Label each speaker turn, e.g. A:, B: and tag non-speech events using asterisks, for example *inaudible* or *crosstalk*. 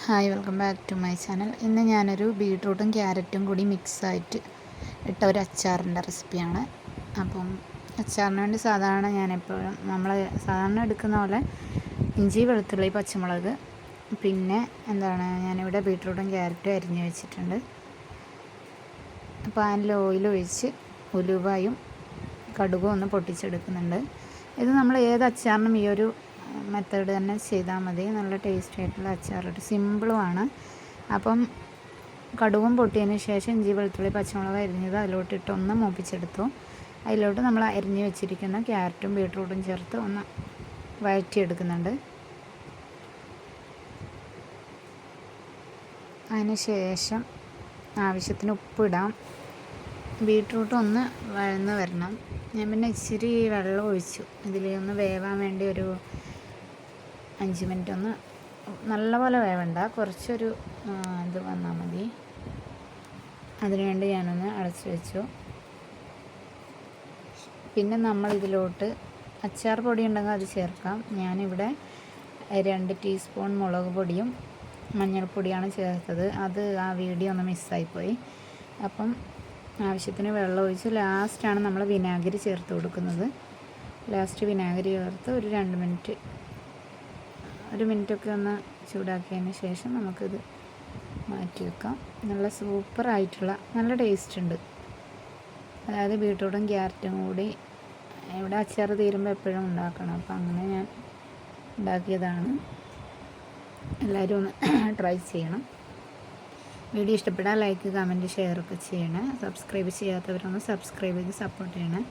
A: Hi welcome back to my channel. ഇന്ന് ഞാനൊരു ബീട്രൂട്ടും ക്യാരറ്റും കൂടി മിക്സായിട്ട് ഇട്ട ഒരു അച്ചാറിന്റെ റെസിപ്പിയാണ്. അപ്പം അച്ചാറിന് വേണ്ടി സാധാരണ ഞാനെപ്പോഴും നമ്മൾ സാധാരണ എടുക്കുന്ന പോലെ ഇഞ്ചി വെളുത്തുള്ളി പച്ചമുളക് പിന്നെ എന്താണ് ഞാനിവിടെ ബീട്രൂട്ടും ക്യാരറ്റും അരിഞ്ഞ് വെച്ചിട്ടുണ്ട്. പാനിൽ ഓയിൽ ഒഴിച്ച് ഉലുവയും കടുകും ഒന്ന് പൊട്ടിച്ചെടുക്കുന്നുണ്ട്. ഇത് നമ്മൾ ഏത് അച്ചാറിനും ഈ ഒരു മെത്തേഡ് തന്നെ ചെയ്താൽ മതി. നല്ല ടേസ്റ്റി ആയിട്ടുള്ള അച്ചാറിട്ട് സിമ്പിളുമാണ് അപ്പം കടുകും പൊട്ടിയതിന് ശേഷം ഇഞ്ചി വെളുത്തുള്ളി പച്ചമുളക് അരിഞ്ഞത് അതിലോട്ടിട്ട് ഒന്ന് മൂപ്പിച്ചെടുത്തു. അതിലോട്ട് നമ്മൾ അരിഞ്ഞ് വെച്ചിരിക്കുന്ന ക്യാരറ്റും ബീട്രൂട്ടും ചേർത്ത് ഒന്ന് വഴറ്റിയെടുക്കുന്നുണ്ട്. അതിന് ശേഷം ആവശ്യത്തിന് ഉപ്പിടാം. ബീട്രൂട്ട് ഒന്ന് വഴന്ന് വരണം. ഞാൻ പിന്നെ ഇച്ചിരി വെള്ളം ഒഴിച്ചു. ഇതിൽ ഒന്ന് വേവാൻ വേണ്ടി ഒരു അഞ്ച് മിനിറ്റ് ഒന്ന് നല്ലപോലെ വേവണ്ട. കുറച്ചൊരു ഇത് വന്നാൽ മതി. അതിനുവേണ്ടി ഞാനൊന്ന് അടച്ചു വെച്ചു. പിന്നെ നമ്മൾ ഇതിലോട്ട് അച്ചാർ പൊടി ഉണ്ടെങ്കിൽ അത് ചേർക്കാം. ഞാനിവിടെ രണ്ട് ടീസ്പൂൺ മുളക് പൊടിയും മഞ്ഞൾപ്പൊടിയാണ് ചേർത്തത്. അത് ആ വീഡിയോ ഒന്ന് മിസ്സായിപ്പോയി. അപ്പം ആവശ്യത്തിന് വെള്ളം ഒഴിച്ച് ലാസ്റ്റാണ് നമ്മൾ വിനാഗിരി ചേർത്ത് കൊടുക്കുന്നത്. ലാസ്റ്റ് വിനാഗിരി ചേർത്ത് ഒരു രണ്ട് മിനിറ്റ് ഒരു മിനിറ്റൊക്കെ ഒന്ന് ചൂടാക്കിയതിന് ശേഷം നമുക്കിത് മാറ്റി വെക്കാം നല്ല സൂപ്പറായിട്ടുള്ള നല്ല ടേസ്റ്റ് ഉണ്ട് അതായത് ബീട്രൂട്ടും ക്യാരറ്റും കൂടി ഇവിടെ അച്ചാർ തീരുമ്പോൾ എപ്പോഴും ഉണ്ടാക്കണം. അപ്പോൾ അങ്ങനെ ഞാൻ ഉണ്ടാക്കിയതാണ്. എല്ലാവരും ഒന്ന് *clears throat* ട്രൈ ചെയ്യണം. വീഡിയോ ഇഷ്ടപ്പെട്ടാൽ ലൈക്ക് കമന്റ് ഷെയർ ഒക്കെ ചെയ്യണേ. സബ്സ്ക്രൈബ് ചെയ്യാത്തവരൊന്ന് സബ്സ്ക്രൈബ് ചെയ്ത് സപ്പോർട്ട് ചെയ്യണേ.